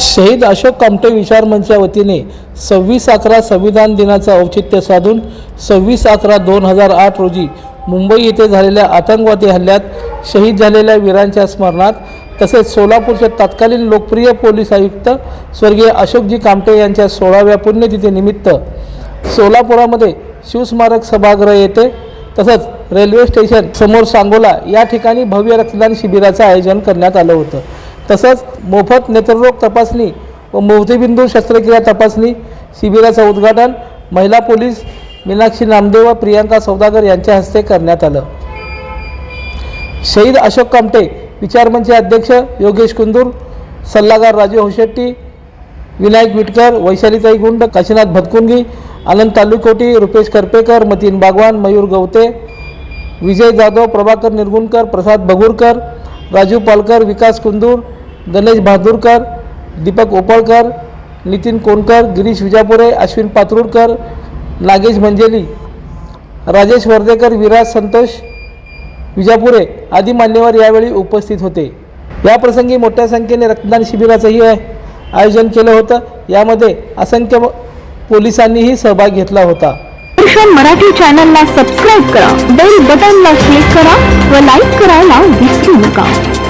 शहीद अशोक कामटे विचार मंचच्या वतीने सव्वीस अकरा संविधान दिनाचं औचित्य साधून सव्वीस अकरा दोन हजार आठ रोजी मुंबई येथे झालेल्या आतंकवादी हल्ल्यात शहीद झालेल्या वीरांच्या स्मरणात तसेच सोलापूरचे तत्कालीन लोकप्रिय पोलीस आयुक्त स्वर्गीय अशोकजी कामटे यांच्या सोळाव्या पुण्यतिथीनिमित्त सोलापुरामध्ये शिवस्मारक सभागृह येथे तसंच रेल्वे स्टेशन समोर सांगोला या ठिकाणी भव्य रक्तदान शिबिराचं आयोजन करण्यात आलं होतं. तसंच मोफत नेत्ररोग तपासणी व मोतीबिंदू शस्त्रक्रिया तपासणी शिबिराचं उद्घाटन महिला पोलीस मीनाक्षी नामदेव व प्रियांका सौदागर यांच्या हस्ते करण्यात आलं. शहीद अशोक कामटे विचारमंचे अध्यक्ष योगेश कुंदूर सल्लागार राजू होशेट्टी विनायक विटकर वैशालीताई गुंड काशीनाथ भतकुंगी आनंद तालुकोटी रुपेश करपेकर मतीन बागवान मयूर गवते विजय जाधव प्रभाकर निरगुणकर प्रसाद भगूरकर राजू पालकर विकास कुंदूर गणेश बहादूरकर दीपक ओपळकर नितीन कोणकर गिरीश विजापुरे अश्विन पातुरकर नागेश मंजेली राजेश वर्धेकर विराज संतोष विजापुरे आदी मान्यवर यावेळी उपस्थित होते. या प्रसंगी मोठ्या संख्येने रक्तदान शिबिराचंही आयोजन केलं होतं. यामध्ये असंख्य पोलिसांनीही सहभाग घेतला होता. मराठी चॅनलला सबस्क्राईब करा बेल बटनला क्लिक करा व लाईक करायला विसरू नका.